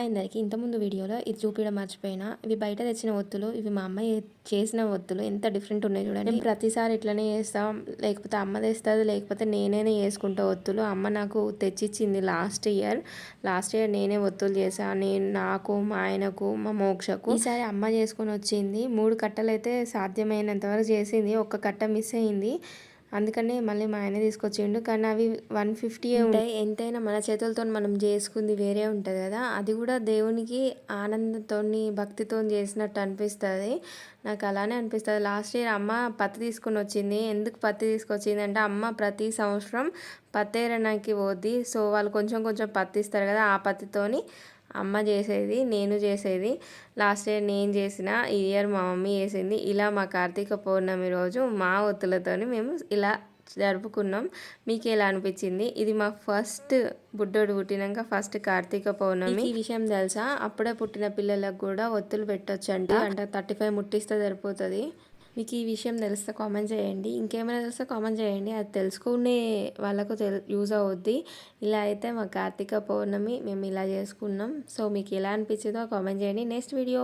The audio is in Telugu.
హాయ్ అందరికి ఇంతకుముందు వీడియోలో ఇది చూపించడం మర్చిపోయినా ఇవి బయట తెచ్చిన ఒత్తులు ఇవి మా అమ్మ చేసిన ఒత్తులు ఎంత డిఫరెంట్ ఉన్నాయి చూడండి. నేను ప్రతిసారి ఇట్లనే చేస్తాం. లేకపోతే అమ్మ తెస్తుంది లేకపోతే నేనే చేసుకుంటా ఒత్తులు. అమ్మ నాకు తెచ్చిచ్చింది లాస్ట్ ఇయర్ లాస్ట్ ఇయర్ నేనే ఒత్తులు చేసా. నేను నాకు మా ఆయనకు మా మోక్షకు. ఈసారి అమ్మ చేసుకొని వచ్చింది. మూడు కట్టలు అయితే సాధ్యమైనంత వరకు చేసింది. ఒక్క కట్ట మిస్ అయింది. అందుకని మళ్ళీ మా ఆయన తీసుకొచ్చిండు. కానీ అవి వన్ ఫిఫ్టీ ఉంటాయి. ఎంతైనా మన చేతులతో మనం చేసుకుంది వేరే ఉంటుంది కదా. అది కూడా దేవునికి ఆనందంతో భక్తితో చేసినట్టు అనిపిస్తుంది. నాకు అలానే అనిపిస్తుంది. లాస్ట్ ఇయర్ అమ్మ పత్తి తీసుకొని వచ్చింది. ఎందుకు పత్తి తీసుకొచ్చింది అంటే అమ్మ ప్రతి సంవత్సరం పత్తి ఏరడానికి పోద్ది. సో వాళ్ళు కొంచెం కొంచెం పత్తి ఇస్తారు కదా ఆ పత్తితోని. అమ్మ చేసేది నేను చేసేది. లాస్ట్ ఇయర్ నేను చేసిన ఈ ఇయర్ మా మమ్మీ చేసింది. ఇలా మా కార్తీక పౌర్ణమి రోజు మా ఒత్తులతోని మేము ఇలా జరుపుకున్నాం. మీకు ఎలా అనిపించింది? ఇది మా ఫస్ట్ బుడ్డోడు పుట్టినాక ఫస్ట్ కార్తీక పౌర్ణమి. ఈ విషయం తెలుసా? అప్పుడే పుట్టిన పిల్లలకు కూడా ఒత్తులు పెట్టొచ్చు అంట అంటే థర్టీ ఫైవ్ ముట్టిస్తే సరిపోతుంది. మీకు ఈ విషయం తెలిస్తే కామెంట్ చేయండి. ఇంకేమైనా తెలిస్తే కామెంట్ చేయండి. అది తెలుసుకునే వాళ్ళకు తెల్ యూజ్ అవుద్ది. ఇలా అయితే మా కార్తీక పౌర్ణమి మేము ఇలా చేసుకున్నాం. సో మీకు ఎలా అనిపించిందో కామెంట్ చేయండి. Next video